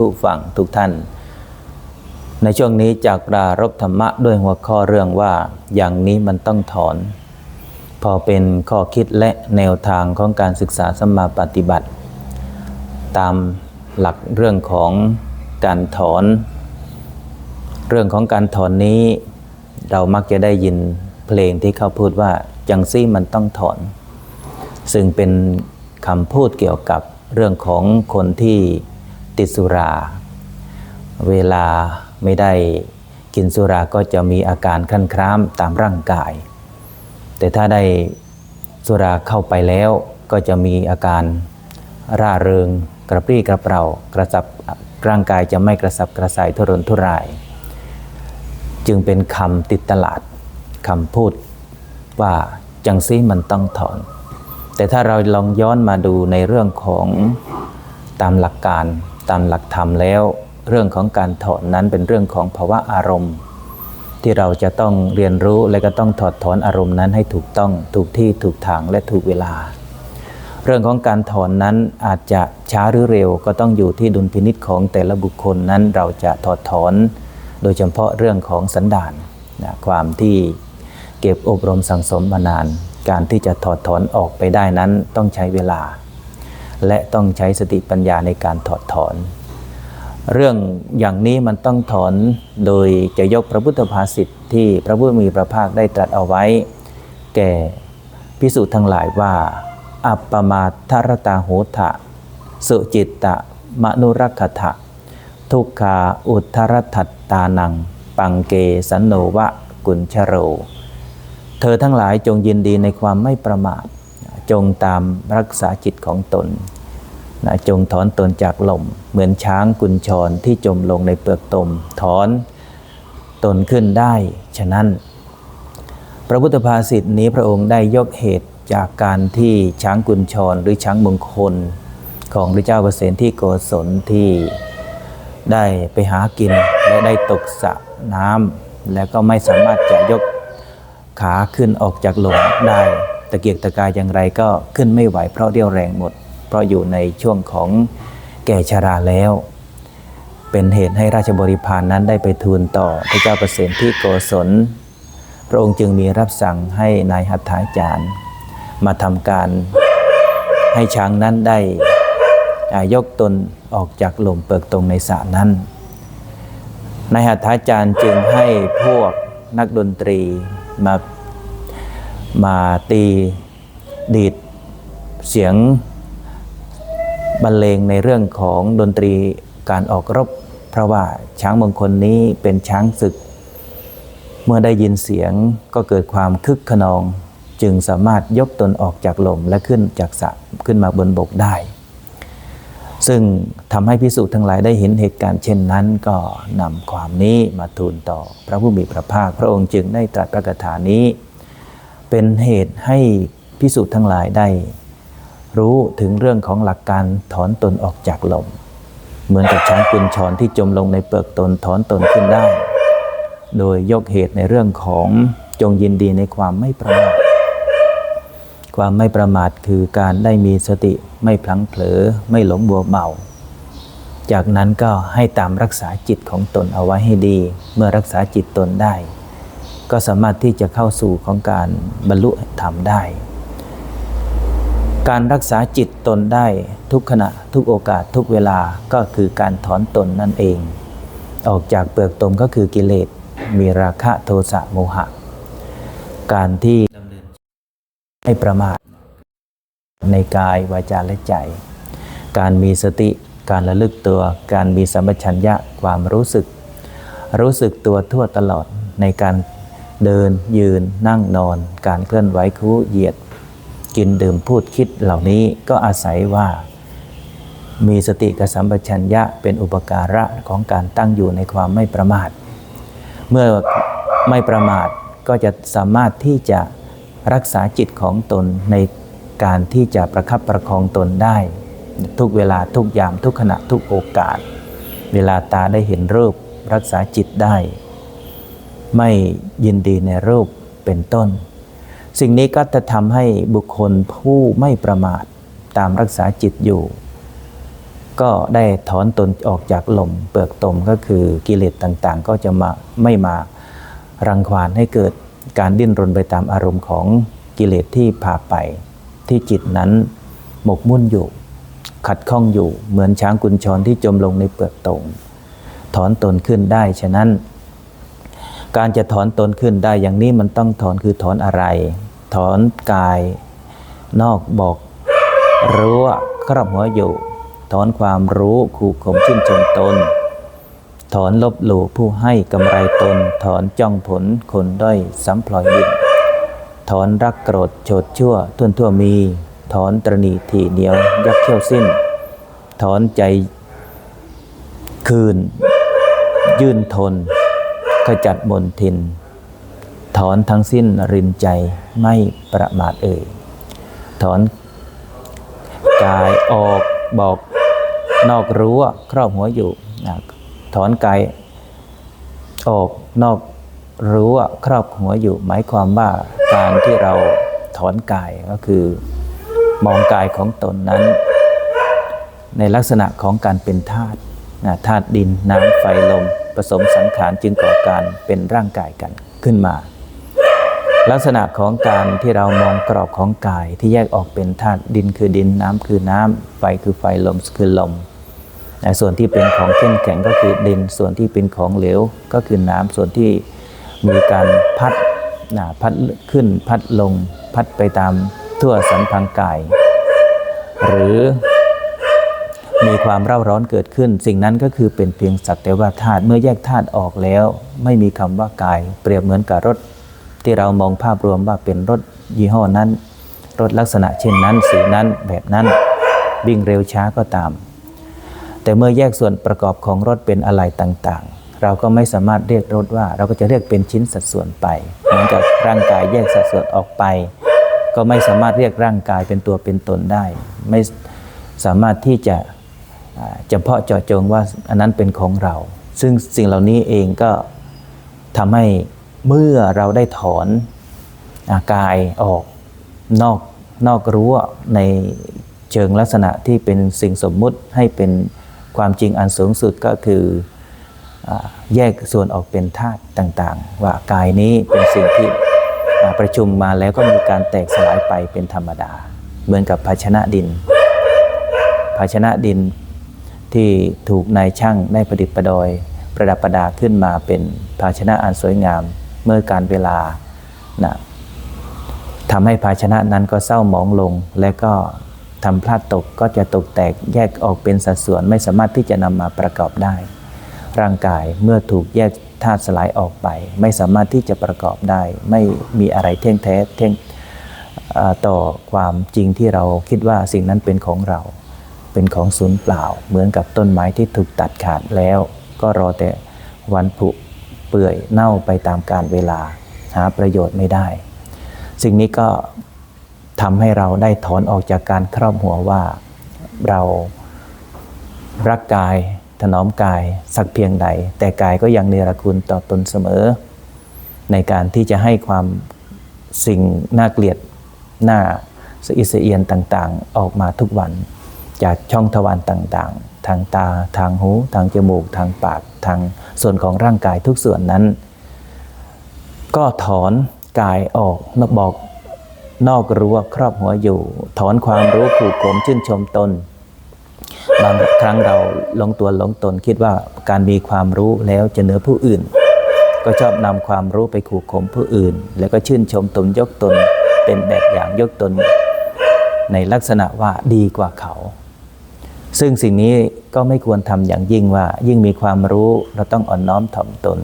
ผู้ฟังทุกท่าน ในช่วงนี้จากปรารบธรรมะด้วยหัวข้อเรื่องว่าอย่างนี้มันต้องถอน พอเป็นข้อคิดและแนวทางของการศึกษาสมมาปฏิบัติ ตามหลักเรื่องของการถอน เรื่องของการถอนนี้เรามักจะได้ยินเพลงที่เขาพูดว่าจังซี่มันต้องถอน ซึ่งเป็นคำพูดเกี่ยวกับเรื่องของคนที่ ติดสุรา เวลาไม่ได้กินสุราก็จะมีอาการคลั่นคล้ามตามร่างกาย แต่ถ้าได้สุราเข้าไปแล้วก็จะมีอาการร่าเริงกระปรี้กระเปร่ากระสับร่างกายจะไม่กระสับกระส่ายทุรนทุราย จึงเป็นคำติดตลาดคำพูดว่าจังซี่มันต้องถอน แต่ถ้าเราลองย้อนมาดูในเรื่องของตามหลักการ ตามหลักธรรมแล้ว เรื่องของการถอนนั้นเป็นเรื่องของภาวะอารมณ์ ที่เราจะต้องเรียนรู้และก็ต้องถอดถอนอารมณ์นั้นให้ถูกต้องถูกที่ถูกทางและถูกเวลา เรื่องของการถอนนั้นอาจจะช้าหรือเร็วก็ต้องอยู่ที่ดุลพินิษของแต่ละบุคคลนั้นเราจะถอดถอน โดยเฉพาะเรื่องของสันดานนะความที่เก็บอบรมสั่งสมมานาน การที่จะถอดถอนออกไปได้นั้นต้องใช้เวลา และต้องใช้สติปัญญาในการถอดถอน เรื่องอย่างนี้มันต้องถอนโดยจะยกพระพุทธภาษิตที่พระผู้มีพระภาคได้ตรัสเอาไว้ แก่พิสุทั้งหลายว่า อัปปมาทารตาโหทะสุจิตตะมนุรักขทะทุกขาอุทธรทัตตานัง ปังเกสันโนวะกุญชโร เธอทั้งหลายจงยินดีในความไม่ประมาท จงตามรักษาจิตของตนนะจงถอนตนจากลมเหมือนช้างกุญชรที่จมลงในเปลือกตม ถอนตนขึ้นได้ ฉะนั้น พระพุทธภาษิตนี้พระองค์ได้ยกเหตุจากการที่ช้างกุญชรหรือช้างมงคล ของพระเจ้าประเสนที่โกศลที่ได้ไปหากินและได้ตกสระน้ำแล้วก็ไม่สามารถจะยกขาขึ้นออกจากหลุมได้ ตะเกียกตะกายอย่างไรก็ขึ้นไม่ไหวเพราะเรี่ยวแรงหมด เพราะอยู่ในช่วงของแก่ชราแล้ว เป็นเหตุให้ราชบริพารนั้นได้ไปทูลต่อพระเจ้าประเสนที่โกศล พระองค์จึงมีรับสั่งให้นายหัตถาจารย์ มาทำการให้ช้างนั้นได้ยกตนออกจากหล่มเปิกตรงในสระนั้นนายหัตถาจารย์จึงให้พวกนักดนตรีมา มาตีดีดเสียงบรรเลงในเรื่องของดนตรีการออกรบ เพราะว่าช้างมงคลนี้เป็นช้างศึก เมื่อได้ยินเสียงก็เกิดความคึกขนอง จึงสามารถยกตนออกจากลมและขึ้นจากสระขึ้นมาบนบกได้ ซึ่งทำให้พิสูจน์ทั้งหลายได้เห็นเหตุการณ์เช่นนั้น ก็นำความนี้มาทูลต่อ พระผู้มีพระภาคพระองค์จึงได้ตรัสพระคาถานี้ เป็นเหตุให้พิสูจน์ทั้งหลายได้ รู้ถึงเรื่องของหลักการถอนตนออกจากลม เหมือนกับช้างกุญชรที่จมลงในเปลือกตนถอนตนขึ้นได้ โดยยกเหตุในเรื่องของจงยินดีในความไม่ประมาทความไม่ประมาทคือการได้มีสติไม่พลั้งเผลอไม่หลงบัวเมา จากนั้นก็ให้ตามรักษาจิตของตนเอาไว้ให้ดี เมื่อรักษาจิตตนได้ ก็สามารถที่จะเข้าสู่ของการบรรลุธรรมได้ การรักษาจิตตนได้ทุกขณะทุกโอกาสทุกเวลาก็คือการถอนตนนั่นเอง ออกจากเปลือกตมก็คือกิเลสมีราคะโทสะโมหะ การที่ดำเนินไม่ประมาทในกายวาจาและใจ การมีสติการระลึกตัว การมีสัมปชัญญะความรู้สึก รู้สึกตัวทั่วตลอดในการ เดินยืนนั่งนอน การเคลื่อนไหวคู่เหยียด กินดื่มพูดคิดเหล่านี้ก็อาศัยว่า มีสติกับสัมปชัญญะเป็นอุปการะของการตั้งอยู่ในความไม่ประมาท เมื่อไม่ประมาทก็จะสามารถที่จะรักษาจิตของตนในการที่จะประคับประคองตนได้ ทุกเวลาทุกยามทุกขณะทุกโอกาส เวลาตาได้เห็นรูปรักษาจิตได้ ไม่ยินดีในรูปเป็นต้น สิ่งนี้ก็จะทำให้บุคคลผู้ไม่ประมาทตามรักษาจิตอยู่ ก็ได้ถอนตนออกจากลมเปลือกตมก็คือกิเลสต่างๆ ก็จะมาไม่มารังควานให้เกิดการดิ้นรนไปตามอารมณ์ของกิเลสที่พาไป ที่จิตนั้นหมกมุ่นอยู่ ขัดข้องอยู่เหมือนช้างกุญชรที่จมลงในเปลือกตมถอนตนขึ้นได้ฉะนั้น การจะถอนตนขึ้นได้อย่างนี้มันต้องถอนคือถอนอะไร ถอนกายนอกบอกรั้วครอบหัวอยู่ ถอนความรู้ขู่ข่มชื่นชมตน ถอนลบหลู่ผู้ให้กำไรตน ถอนจ้องผลคนด้อยซ้ำพลอยมิตรถอนรักโกรธโฉดชั่วทุ่นทั่วมี ถอนตรณีที่เหนียว ยักเขี้ยวสิ้น ถอนใจคืน ยื่นทน ขจัดมนทิน ถอนทั้งสิ้นรินใจไม่ประมาทเอ่ย ถอนกายออกบอกนอกรั้วครอบหัวอยู่ ถอนกายออกนอกรั้วครอบหัวอยู่ หมายความว่าการที่เราถอนกายก็คือ มองกายของตนนั้น ในลักษณะของการเป็นธาตุธาตุดินน้ำไฟลม ผสมสังขารจึงก่อการเป็นร่างกายกันขึ้นมา ลักษณะของการที่เรามองกรอบของกายที่แยกออกเป็นธาตุดินคือดินน้ำคือน้ำไฟคือไฟลมคือลมส่วนที่เป็นของเข้มแข็งก็คือดิน ส่วนที่เป็นของเหลวก็คือน้ำส่วนที่มีการพัดนะพัดขึ้นพัดลงพัดไปตามทั่วสันพังกาย หรือ มีความเร่าร้อนเกิดขึ้น สิ่งนั้นก็คือเป็นเพียงสักแต่ว่าธาตุเมื่อแยกธาตุออกแล้ว ไม่มีคำว่ากาย เปรียบเหมือนกับรถ ที่เรามองภาพรวมว่าเป็นรถยี่ห้อนั้น รถลักษณะเช่นนั้น สีนั้นแบบนั้นวิ่งเร็วช้าก็ตาม แต่เมื่อแยกส่วนประกอบของรถเป็นอะไรต่างๆ เราก็ไม่สามารถเรียกรถว่า เราก็จะเรียกเป็นชิ้นสัดส่วนไปเหมือนกับร่างกายแยกสัดส่วนออกไป ก็ไม่สามารถเรียกร่างกายเป็นตัวเป็นตนได้ ไม่สามารถที่จะ เฉพาะเจาะจงว่าอันนั้นเป็นของเรา ซึ่งสิ่งเหล่านี้เองก็ทำให้เมื่อเราได้ถอนอากายออกนอกนอกรั้วในเชิงลักษณะที่เป็นสิ่งสมมุติให้เป็นความจริงอันสูงสุดก็คืออแยกส่วนออกเป็นธาตุต่างๆ ว่ากายนี้เป็นสิ่งที่ประชุมมาแล้วก็มีการแตกสลายไปเป็นธรรมดา เหมือนกับภาชนะดิน ภาชนะดิน ที่ถูกนายช่างได้ประดิษฐ์ประดอย ประดับประดาขึ้นมาเป็นภาชนะอันสวยงามเมื่อการเวลานะทำให้ภาชนะนั้นก็เศร้าหมองลง และก็ทำพลาดตกก็จะตกแตกแยกออกเป็นสัดส่วนไม่สามารถที่จะนำมาประกอบได้ ร่างกายเมื่อถูกแยกธาตุสลายออกไป ไม่สามารถที่จะประกอบได้ ไม่มีอะไรเที่ยงแท้เที่ยงต่อความจริงที่เราคิดว่าสิ่งนั้นเป็นของเรา เป็นของศูนย์เปล่า เหมือนกับต้นไม้ที่ถูกตัดขาดแล้ว ก็รอแต่วันผุเปื่อยเน่าไปตามกาลเวลา หาประโยชน์ไม่ได้ สิ่งนี้ก็ทำให้เราได้ถอนออกจากการครอบหัวว่าเรารักกายถนอมกายสักเพียงใด แต่กายก็ยังเนรคุณต่อตนเสมอ ในการที่จะให้ความสิ่งน่าเกลียดน่าสะอิดสะเอียนต่างๆ ออกมาทุกวัน จากช่องทวารต่างๆ ทางตา ทางหู ทางจมูก ทางปาก ทางส่วนของร่างกายทุกส่วนนั้น ก็ถอนกายออกนอกบอกนอกรั้วครอบหัวอยู่ ถอนความรู้ขู่ข่มชื่นชมตน บางครั้งเราหลงตัวหลงตนคิดว่าการมีความรู้แล้วจะเหนือผู้อื่น ก็ชอบนำความรู้ไปขู่ข่มผู้อื่น แล้วก็ชื่นชมตนยกตนเป็นแบบอย่างยกตน ในลักษณะว่าดีกว่าเขา ซึ่งสิ่งนี้ก็ไม่ควรทำอย่างยิ่งว่า ยิ่งมีความรู้เราต้องอ่อนน้อมถ่อมตน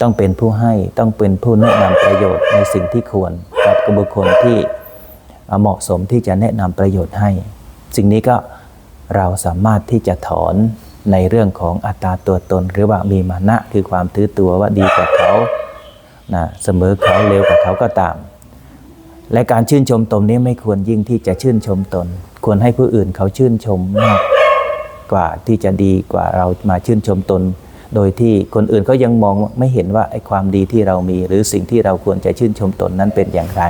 ต้องเป็นผู้ให้ต้องเป็นผู้แนะนำประโยชน์ในสิ่งที่ควรกับบุคคลที่เหมาะสมที่จะแนะนำประโยชน์ให้ สิ่งนี้ก็เราสามารถที่จะถอนในเรื่องของอัตตาตัวตน หรือว่ามีมานะคือความถือตัวว่าดีกว่าเขานะเสมอเขาเร็วกว่าเขาก็ตาม และการชื่นชมตนนี้ไม่ควรยิ่งที่จะชื่นชมตน ควรให้ผู้อื่นเขาชื่นชมมากกว่าที่จะดีกว่าเรามาชื่นชมตน โดยที่คนอื่นเขายังมองไม่เห็นว่าไอ้ความดีที่เรามี หรือสิ่งที่เราควรจะชื่นชมตนนั้นเป็นอย่างไร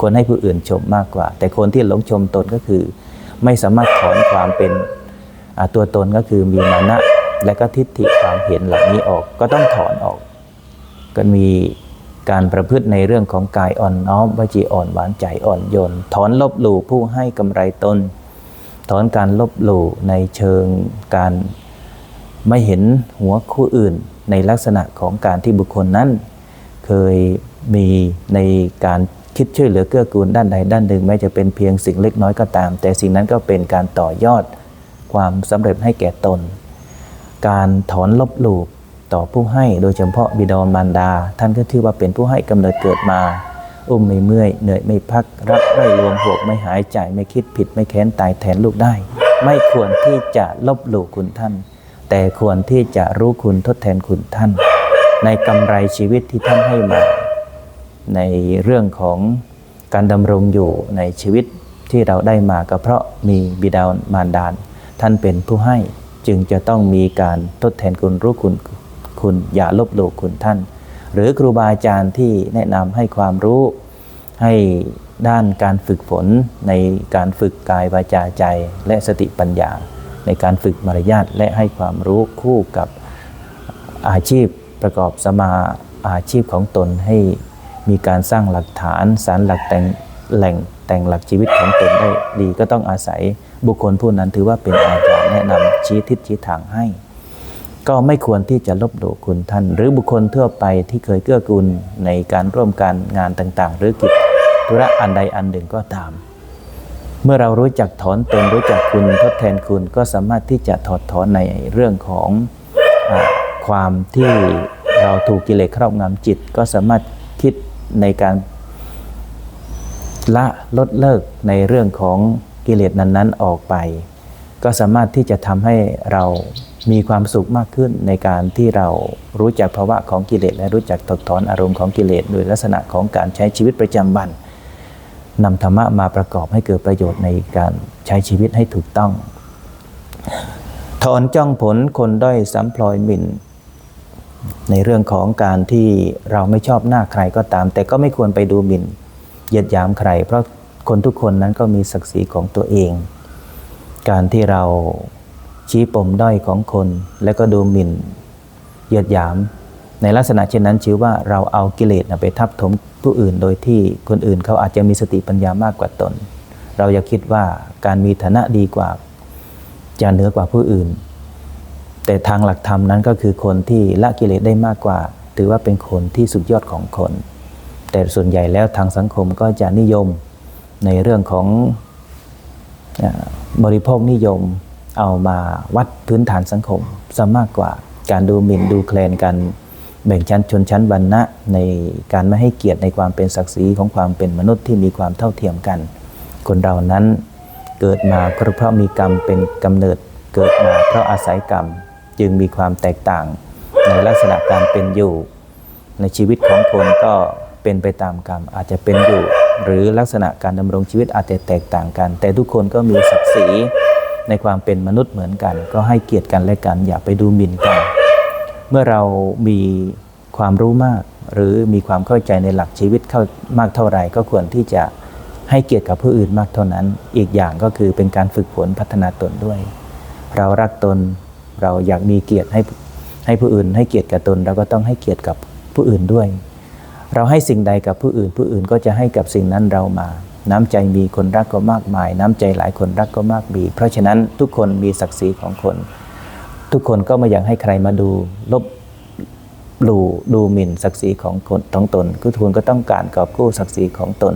ควรให้ผู้อื่นชมมากกว่า แต่คนที่หลงชมตนก็คือ ไม่สามารถถอนความเป็นตัวตนก็คือมีมานะและก็ทิฏฐิความเห็นเหล่านี้ออก ก็ต้องถอนออก ก็มีการประพฤติในเรื่องของกายอ่อนน้อมวจีอ่อนหวานใจอ่อนโยนถอนลบหลู่ผู้ให้กำไรตน ถอนการลบหลู่ในเชิงการไม่เห็นหัวคู่อื่นในลักษณะของการที่บุคคลนั้น เคยมีในการคิดช่วยเหลือเกื้อกูลด้านใดด้านหนึ่งแม้จะเป็นเพียงสิ่งเล็กน้อยก็ตาม แต่สิ่งนั้นก็เป็นการต่อยอดความสำเร็จให้แก่ตน การถอนลบหลู่ต่อผู้ให้โดยเฉพาะบิดามารดา ท่านก็ถือว่าเป็นผู้ให้กำเนิดเกิดมา อุ้มไม่เมื่อยเหนื่อยไม่พัก รักไม่รวมหวงไม่หายใจไม่คิดผิดไม่แค้นตายแทนลูกได้ ไม่ควรที่จะลบหลู่คุณท่าน แต่ควรที่จะรู้คุณทดแทนคุณท่าน ในกำไรชีวิตที่ท่านให้มา ในเรื่องของการดำรงอยู่ในชีวิตที่เราได้มาก็เพราะมีบิดามารดาท่านเป็นผู้ให้จึงจะต้องมีการทดแทนคุณรู้คุณคุณอย่าลบหลู่คุณท่าน หรือครูบาอาจารย์ที่แนะนำให้ความรู้ให้ด้านการฝึกฝนในการฝึกกายวาจาใจและสติปัญญา ในการฝึกมารยาทและให้ความรู้คู่กับอาชีพประกอบสมาอาชีพของตนให้มีการสร้างหลักฐานสารหลักแต่งแหล่งแต่งหลักชีวิตของตนได้ดีก็ต้องอาศัยบุคคลผู้นั้นถือว่าเป็นอาจารย์แนะนำชี้ทิศชี้ทางให้ ก็ไม่ควรที่จะลบหลู่คุณท่าน หรือบุคคลทั่วไปที่เคยเกื้อกูลในการร่วมการงานต่างๆ หรือกิจธุระอันใดอันหนึ่งก็ตาม เมื่อเรารู้จักถอนตนรู้จักคุณทดแทนคุณก็สามารถที่จะถอดถอนในเรื่องของอความที่เราถูกกิเลสครอบงำจิต ก็สามารถคิดในการละลดเลิกในเรื่องของกิเลสนั้นๆออกไป ก็สามารถที่จะทำให้เรา มีความสุขมากขึ้นในการที่เรารู้จักภาวะของกิเลสและรู้จักถอดถอนอารมณ์ของกิเลสโดยลักษณะของการใช้ชีวิตประจำวันนำธรรมะมาประกอบให้เกิดประโยชน์ในการใช้ชีวิตให้ถูกต้อง ถอนจ้องผลคนด้อยซ้ำพลอยหมิ่น ในเรื่องของการที่เราไม่ชอบหน้าใครก็ตาม แต่ก็ไม่ควรไปดูหมิ่นเหยียดหยามใคร เพราะคนทุกคนนั้นก็มีศักดิ์ศรีของตัวเอง การที่เรา ชี้ปมด้อยของคน และก็ดูหมิ่นเหยียดหยาม ในลักษณะเช่นนั้นชื่อว่าเราเอากิเลสไปทับถมผู้อื่นโดยที่คนอื่นเขาอาจจะมีสติปัญญามากกว่าตน เราอย่าคิดว่าการมีฐานะดีกว่าจะเหนือกว่าผู้อื่น แต่ทางหลักธรรมนั้นก็คือคนที่ละกิเลสได้มากกว่า ถือว่าเป็นคนที่สุดยอดของคน แต่ส่วนใหญ่แล้วทางสังคมก็จะนิยมในเรื่องของบริโภคนิยม เอามาวัดพื้นฐานสังคมซะมากกว่าการดูหมิ่นดูแคลนกันแบ่งชั้นชนชั้นวรรณะในการไม่ให้เกียรติในความเป็นศักดิ์ศรีของความเป็นมนุษย์ที่มีความเท่าเทียมกัน คนเรานั้นเกิดมาก็เพราะมีกรรมเป็นกำเนิดเกิดมาเพราะอาศัยกรรมจึงมีความแตกต่าง ในลักษณะการเป็นอยู่ ในชีวิตของคนก็เป็นไปตามกรรมอาจจะเป็นอยู่ หรือลักษณะการดำรงชีวิตอาจจะแตกต่างกัน แต่ทุกคนก็มีศักดิ์ศรี ในความเป็นมนุษย์เหมือนกัน ก็ให้เกียรติกันและกัน อย่าไปดูหมิ่นกัน เมื่อเรามีความรู้มาก หรือมีความเข้าใจในหลักชีวิตเข้ามากเท่าไหร่ก็ควรที่จะให้เกียรติกับผู้อื่นมากเท่านั้น อีกอย่างก็คือเป็นการฝึกฝนพัฒนาตนด้วย เรารักตนเราอยากมีเกียรติให้ให้ผู้อื่น ให้เกียรติกับตนเราก็ต้องให้เกียรติกับผู้อื่นด้วย เราให้สิ่งใดกับผู้อื่น ผู้อื่นก็จะให้กับสิ่งนั้นเรามา น้ำใจมีคนรักก็มากมาย น้ำใจหลายคนรักก็มากมี เพราะฉะนั้นทุกคนมีศักดิ์ศรีของคน ทุกคนก็ไม่อยากให้ใครมาดูลบหลู่ดูหมิ่นศักดิ์ศรีของคนของตนทุนก็ต้องการกอบกู้ศักดิ์ศรีของตน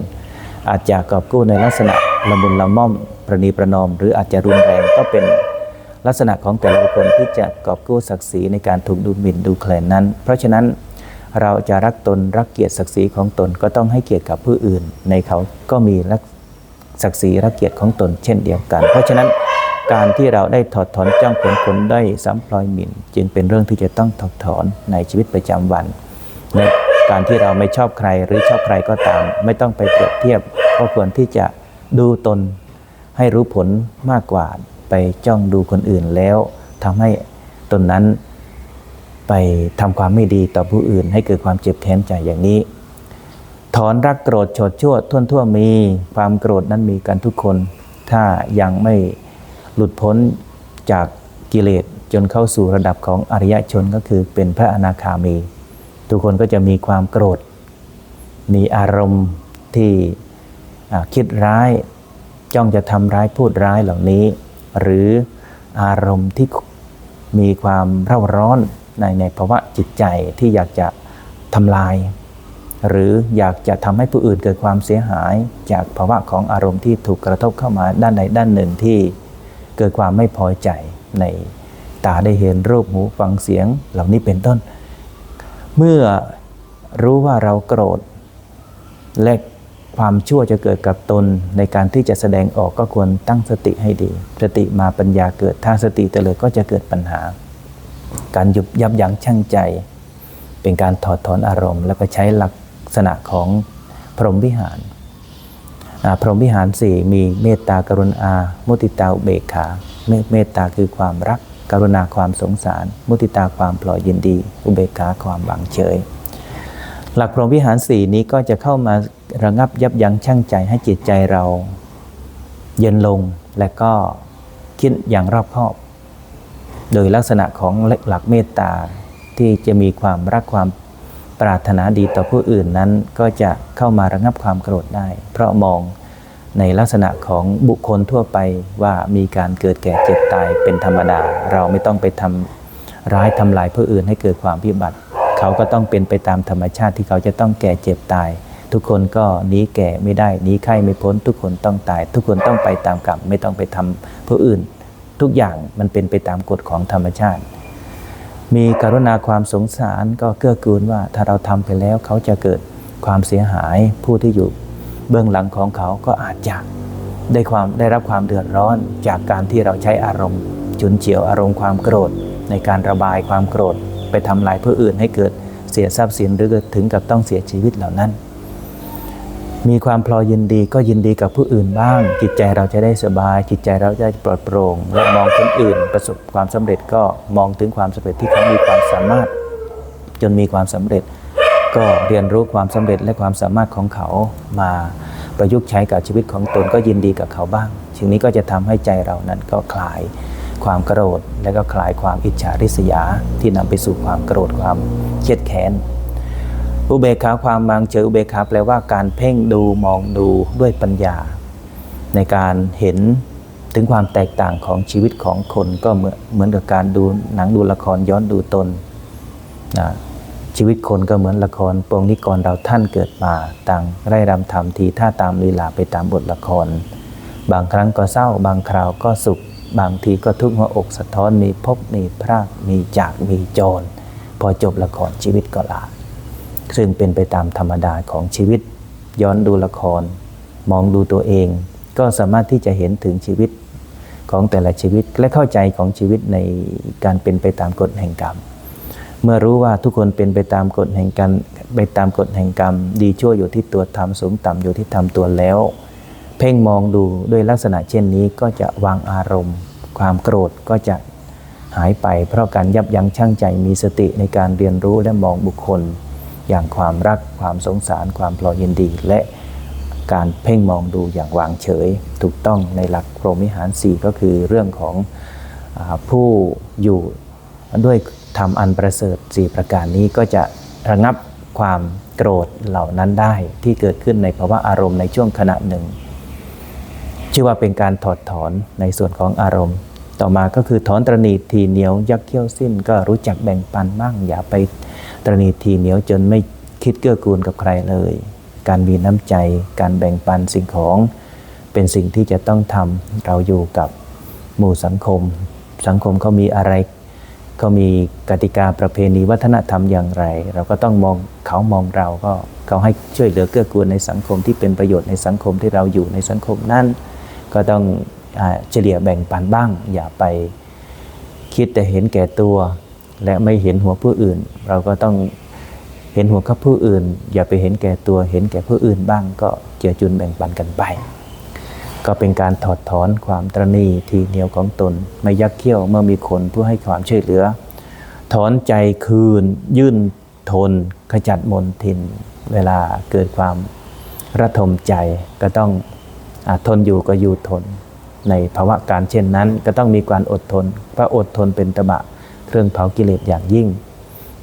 อาจจะกอบกู้ในลักษณะละมุนละม่อมประนีประนอม หรืออาจจะรุนแรงก็เป็นลักษณะของแต่ละคคลที่จะกอบกู้ศักดิ์ศรีในการถูกดูหมิ่นดูแคลนนั้น เพราะฉะนั้น เราจะรักตนรักเกียรติศักดิ์ศรีของตนก็ต้องให้เกียรติกับผู้อื่น ในเขาก็มีรักศักดิ์ศรีรักเกียรติของตนเช่นเดียวกัน เพราะฉะนั้นการที่เราได้ถอดถอนจ้องผลคนได้ซ้ำพลอยหมิ่น จึงเป็นเรื่องที่จะต้องถอดถอนในชีวิตประจำวันในการที่เราไม่ชอบใครหรือชอบใครก็ตาม ไม่ต้องไปเปรียบเทียบก็ควรที่จะดูตนให้รู้ผลมากกว่าไปจ้องดูคนอื่นแล้วทำให้ตนนั้น ไปทำความไม่ดีต่อผู้อื่น ให้เกิดความเจ็บแค้นใจอย่างนี้ ถอนรักโกรธโฉดชั่วท่วนทั่วมีความโกรธนั้นมีกันทุกคน ถ้ายังไม่หลุดพ้นจากกิเลสจนเข้าสู่ระดับของอริยชนก็คือเป็นพระอนาคามี ทุกคนก็จะมีความโกรธ มีอารมณ์ที่คิดร้ายจ้องจะทำร้ายพูดร้ายเหล่านี้ หรืออารมณ์ที่มีความเร่าร้อน ในในภาวะจิตใจที่อยากจะทำลาย หรืออยากจะทำให้ผู้อื่นเกิดความเสียหาย จากภาวะของอารมณ์ที่ถูกกระทบเข้ามาด้านใดด้านหนึ่งที่เกิดความไม่พอใจในตาได้เห็นรูปหูฟังเสียงเหล่านี้เป็นต้น เมื่อรู้ว่าเราโกรธและความชั่วจะเกิดกับตนในการที่จะแสดงออกก็ควรตั้งสติให้ดี สติมาปัญญาเกิดถ้าสติเตลิดก็จะเกิดปัญหา การหยุดยับยั้งชั่งใจ เป็นการถอดถอนอารมณ์ แล้วก็ใช้ลักษณะของพรหมวิหาร พรหมวิหารสี่มีเมตตากรุณา มุติตาอุเบกขาเมเมตตาคือความรัก กรุณาความสงสาร มุติตาความปล่อยยินดี อุเบกขาความวางเฉย หลักพรหมวิหารสี่นี้ก็จะเข้ามาระงับยับยั้งชั่งใจให้จิตใจเรา เย็นลงและก็คิดอย่างรอบคอบ โดยลักษณะของหลักเมตตาที่จะมีความรักความปรารถนาดีต่อผู้อื่นนั้น ก็จะเข้ามาระงับความโกรธได้ เพราะมองในลักษณะของบุคคลทั่วไปว่ามีการเกิดแก่เจ็บตายเป็นธรรมดา เราไม่ต้องไปทำร้ายทำลายผู้อื่นให้เกิดความพิบัติ เขาก็ต้องเป็นไปตามธรรมชาติที่เขาจะต้องแก่เจ็บตาย ทุกคนก็หนีแก่ไม่ได้หนีไข้ไม่พ้น ทุกคนต้องตาย ทุกคนต้องไปตามกรรมไม่ต้องไปทำผู้อื่น ทุกอย่างมันเป็นไปตามกฎของธรรมชาติ มีกรุณาความสงสารก็เกื้อกูลว่าถ้าเราทำไปแล้วเขาจะเกิดความเสียหายผู้ที่อยู่เบื้องหลังของเขาก็อาจจะได้ความได้รับความเดือดร้อนจากการที่เราใช้อารมณ์ฉุนเฉียวอารมณ์ความโกรธ ในการระบายความโกรธ ไปทำลายผู้อื่นให้เกิดเสียทรัพย์สินหรือถึงกับต้องเสียชีวิตเหล่านั้น มีความพลอยยินดีก็ยินดีกับผู้อื่นบ้าง จิตใจเราจะได้สบาย จิตใจเราจะปลอดโปร่งและมองคนอื่น ประสบความสำเร็จก็มองถึงความสำเร็จที่เขามีความสามารถ จนมีความสำเร็จ ก็เรียนรู้ความสำเร็จและความสามารถของเขามาประยุกต์ใช้กับชีวิตของตนก็ยินดีกับเขาบ้างสิ่งนี้ก็จะทำให้ใจเรานั้นก็คลายความโกรธและก็คลายความอิจฉาริษยาที่นำไปสู่ความโกรธความเครียดแค้น อุเบกขาความวางเฉยอุเบกขาแปลว่าการเพ่งดูมองดูด้วยปัญญา ในการเห็นถึงความแตกต่างของชีวิตของคนก็เหมือนเหมือนกับการดูหนังดูละครย้อนดูตนนะชีวิตคนก็เหมือนละครปวงนิกรเราท่านเกิดมาต่างไร่รำทำทีท่าตามลีลาไปตามบทละคร บางครั้งก็เศร้า บางคราวก็สุข บางทีก็ทุกข์หัวอกสะท้อนมีพบมีพรากมีจากมีจร พอจบละครชีวิตก็ลา ซึ่งเป็นไปตามธรรมดาของชีวิต ย้อนดูละคร มองดูตัวเอง ก็สามารถที่จะเห็นถึงชีวิตของแต่ละชีวิตและเข้าใจของชีวิตในการเป็นไปตามกฎแห่งกรรม เมื่อรู้ว่าทุกคนเป็นไปตามกฎแห่งกรรมไปตามกฎแห่งกรรม ดีชั่วอยู่ที่ตัวทำสูงต่ำอยู่ที่ทำตัวแล้ว เพ่งมองดูด้วยลักษณะเช่นนี้ก็จะวางอารมณ์ ความโกรธก็จะหายไป เพราะการยับยั้งชั่งใจมีสติในการเรียนรู้และมองบุคคล อย่างความรักความสงสารความปลอยยินดี และการเพ่งมองดูอย่างวางเฉย ถูกต้องในหลักพรหมิหารสี่ก็คือเรื่องของผู้อยู่ด้วยธรรมอันประเสริฐสี่ประการนี้ก็จะระงับความโกรธเหล่านั้นได้ที่เกิดขึ้นในภาวะอารมณ์ในช่วงขณะหนึ่ง ชื่อว่าเป็นการถอดถอนในส่วนของอารมณ์ ต่อมาก็คือถอนตรณีทีเหนียวยักเขี้ยวสิ้นก็รู้จักแบ่งปันบ้างอย่าไป รณีทีเหนียวจนไม่คิดเกื้อกูลกับใครเลย การมีน้ำใจ การแบ่งปันสิ่งของ เป็นสิ่งที่จะต้องทำเราอยู่กับหมู่สังคม สังคมเขามีอะไรเขามีกติกาประเพณีวัฒนธรรมอย่างไร เราก็ต้องมองเขามองเราก็เขาให้ช่วยเหลือเกื้อกูลในสังคมที่เป็นประโยชน์ในสังคมที่เราอยู่ในสังคมนั้นก็ต้องอเฉลี่ยแบ่งปันบ้าง อย่าไปคิดแต่เห็นแก่ตัว และไม่เห็นหัวผู้อื่น เราก็ต้องเห็นหัวกับผู้อื่น อย่าไปเห็นแก่ตัวเห็นแก่ผู้อื่นบ้างก็เจือจุนแบ่งปันกันไป ก็เป็นการถอดถอนความตรณีทีเหนียวของตน ไม่ยักเขี้ยวเมื่อมีคนผู้ให้ความช่วยเหลือ ถอนใจคืน ยื่นทน ขจัดมนทิน เวลาเกิดความระทมใจก็ต้องอทนอยู่ก็อยู่ทน ในภาวะการเช่นนั้น ก็ต้องมีการอดทนเพราะอดทนเป็นตบะ เครื่องเผากิเลสอย่างยิ่ง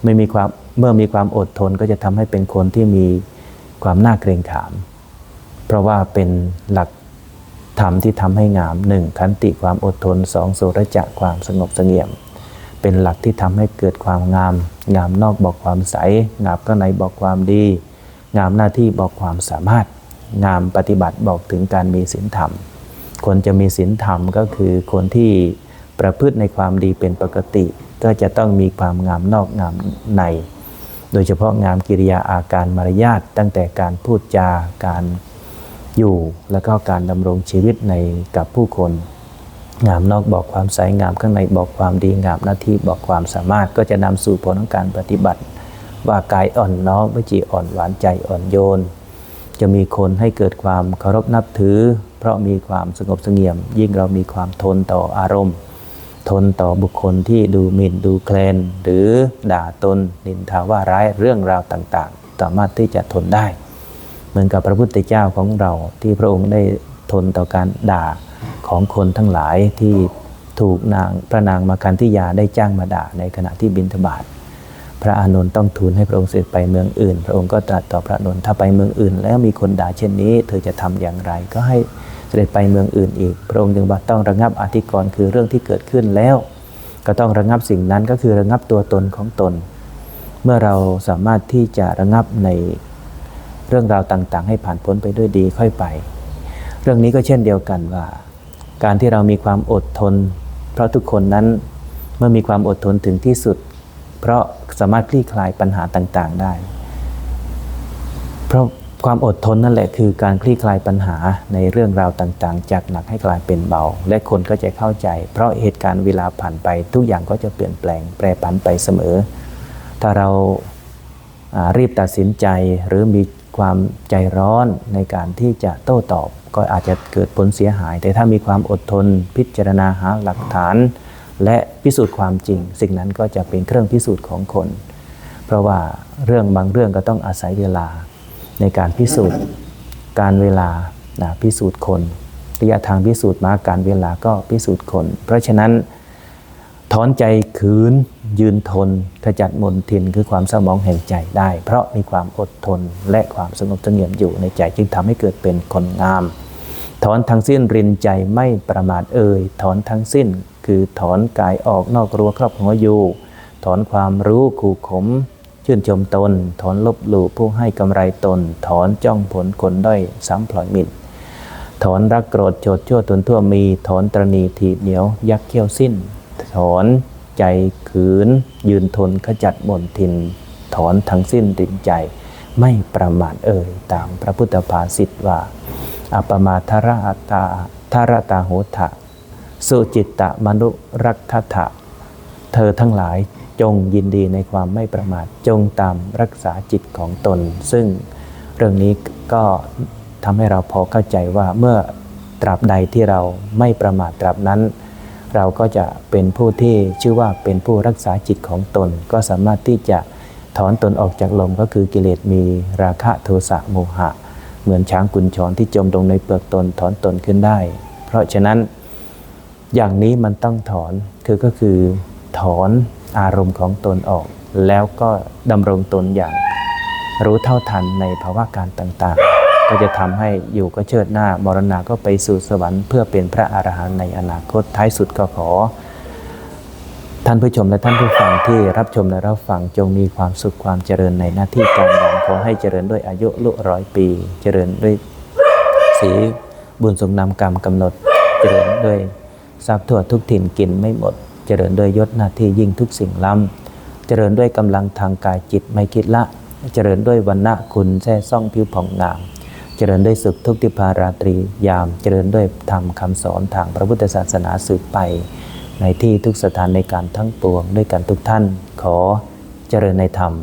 ไม่มีความเมื่อมีความอดทนก็จะทำให้เป็นคนที่มีความน่าเกรงขาม เพราะว่าเป็นหลักธรรมที่ทำให้งามหนึ่งขันติความอดทนสองโสรจะความสงบเสงี่ยม เป็นหลักที่ทำให้เกิดความงาม งามนอกบอกความใส งามข้างในบอกความดี งามหน้าที่บอกความสามารถ งามปฏิบัติบอกถึงการมีศีลธรรม คนจะมีศีลธรรมก็คือคนที่ประพฤติในความดีเป็นปกติ ก็จะต้องมีความงามนอกงามใน โดยเฉพาะงามกิริยาอาการมารยาทตั้งแต่การพูดจาการอยู่แล้วก็การดำรงชีวิตในกับผู้คน งามนอกบอกความใสงามข้างในบอกความดีงามหน้าที่บอกความสามารถก็จะนำสู่ผลของการปฏิบัติ ว่ากายอ่อนน้อมวิจีอ่อนหวานใจอ่อนโยน จะมีคนให้เกิดความเคารพนับถือ เพราะมีความสงบเสงี่ยม ยิ่งเรามีความทนต่ออารมณ์ ทนต่อบุคคลที่ดูหมิ่นดูแคลน หรือด่าตนนินทาว่าร้ายเรื่องราวต่างๆ สามารถที่จะทนได้ เหมือนกับพระพุทธเจ้าของเราที่พระองค์ได้ทนต่อการด่าของคนทั้งหลายที่ถูกนางพระนางมาคันธิยาได้จ้างมาด่าในขณะที่บิณฑบาตพระอานนท์ต้องทูลให้พระองค์เสด็จไปเมืองอื่น พระองค์ก็ตรัสต่อพระอานนท์ถ้าไปเมืองอื่น แล้วมีคนด่าเช่นนี้ เธอจะทำอย่างไรก็ให้ ด็จไปเมืองอื่นอีก พระองค์จึงบอกต้องระงับอธิกรณ์คือเรื่องที่เกิดขึ้นแล้ว ก็ต้องระงับสิ่งนั้นก็คือระงับตัวตนของตน เมื่อเราสามารถที่จะระงับในเรื่องราวต่างๆ ให้ผ่านพ้นไปด้วยดีค่อยไป เรื่องนี้ก็เช่นเดียวกันว่า การที่เรามีความอดทน เพราะทุกคนนั้นเมื่อมีความอดทนถึงที่สุด เพราะสามารถคลี่คลายปัญหาต่างๆได้ เพราะ ความอดทนนั่นแหละคือการคลี่คลายปัญหาในเรื่องราวต่างๆ จากหนักให้กลายเป็นเบา และคนก็จะเข้าใจ เพราะเหตุการณ์เวลาผ่านไปทุกอย่างก็จะเปลี่ยนแปลงแปรผันไปเสมอ ถ้าเราารีบตัดสินใจหรือมีความใจร้อนในการที่จะโต้ตอบ ก็อาจจะเกิดผลเสียหาย แต่ถ้ามีความอดทนพิจารณาหาหลักฐาน และพิสูจน์ความจริง สิ่งนั้นก็จะเป็นเครื่องพิสูจน์ของคน เพราะว่าเรื่องบางเรื่องก็ต้องอาศัยเวลา ในการพิสูจน์การเวลานะพิสูจน์คนระยะทางพิสูจน์มาการเวลาก็พิสูจน์คน เพราะฉะนั้นถอนใจคืนยืนทนขจัดมนทินคือความเศร้ามองแห่งใจได้ เพราะมีความอดทนและความสงบเสงี่ยมอยู่ในใจจึงทำให้เกิดเป็นคนงาม ถอนทั้งสิ้นรินใจไม่ประมาทเอ่ยถอนทั้งสิ้น คือถอนกายออกนอกรั้วครอบหัวอยู่ ถอนความรู้ขู่ขม ชื่นชมตน ถอนลบหลู่ผู้ให้กำไรตน ถอนจ้องผลคนด้อยซ้ำพลอยมินถอนรักโกรธโจดชั่วตนทั่วมี ถอนตรณีถีบเหนียว ยักเขี้ยวสิ้น ถอนใจขืน ยืนทนขจัดมนทิน ถอนทั้งสิ้นดินใจ ไม่ประมาทเอ่ยตามพระพุทธภาษิตว่าอัปมาทระตาทารตาโหทะสุจิตตะมนุรักทัถะเธอทั้งหลาย จงยินดีในความไม่ประมาท จงตามรักษาจิตของตน ซึ่งเรื่องนี้ก็ทำให้เราพอเข้าใจว่าเมื่อตราบใดที่เราไม่ประมาทตราบนั้น เราก็จะเป็นผู้ที่ชื่อว่าเป็นผู้รักษาจิตของตน ก็สามารถที่จะถอนตนออกจากลมก็คือกิเลสมีราคะโทสะโมหะ เหมือนช้างกุญชรที่จมลงในเปลือกตนถอนตนขึ้นได้ เพราะฉะนั้นอย่างนี้มันต้องถอนคือก็คือถอน อารมณ์ของตนออก แล้วก็ดำรงตนอย่าง รู้เท่าทันในภาวะการต่างๆ ก็จะทำให้อยู่ก็เชิดหน้ามรณาก็ไปสู่สวรรค์เพื่อเป็นพระอรหันต์ในอนาคตท้ายสุดก็ขอ ท่านผู้ชมและท่านผู้ฟังที่รับชมและรับฟังจงมีความสุขความเจริญในหน้าที่การงานขอให้เจริญด้วยอายุลุร้อยปี เจริญด้วยสีบุญสงนำกรรมกำหนด เจริญด้วยทรัพย์ทั่วทุกถิ่นกินไม่หมด เจริญด้วยยศหน้าที่ยิ่งทุกสิ่งล้ำ เจริญด้วยกำลังทางกายจิตไม่คิดละ เจริญด้วยวันณะคุณแท้ซ่องผิวผ่องงาม เจริญด้วยสุขทุกทิพาราตรียาม เจริญด้วยธรรมคำสอนทางพระพุทธศาสนาสืบไป ในที่ทุกสถานในการทั้งปวงด้วยกันทุกท่าน ขอเจริญในธรรม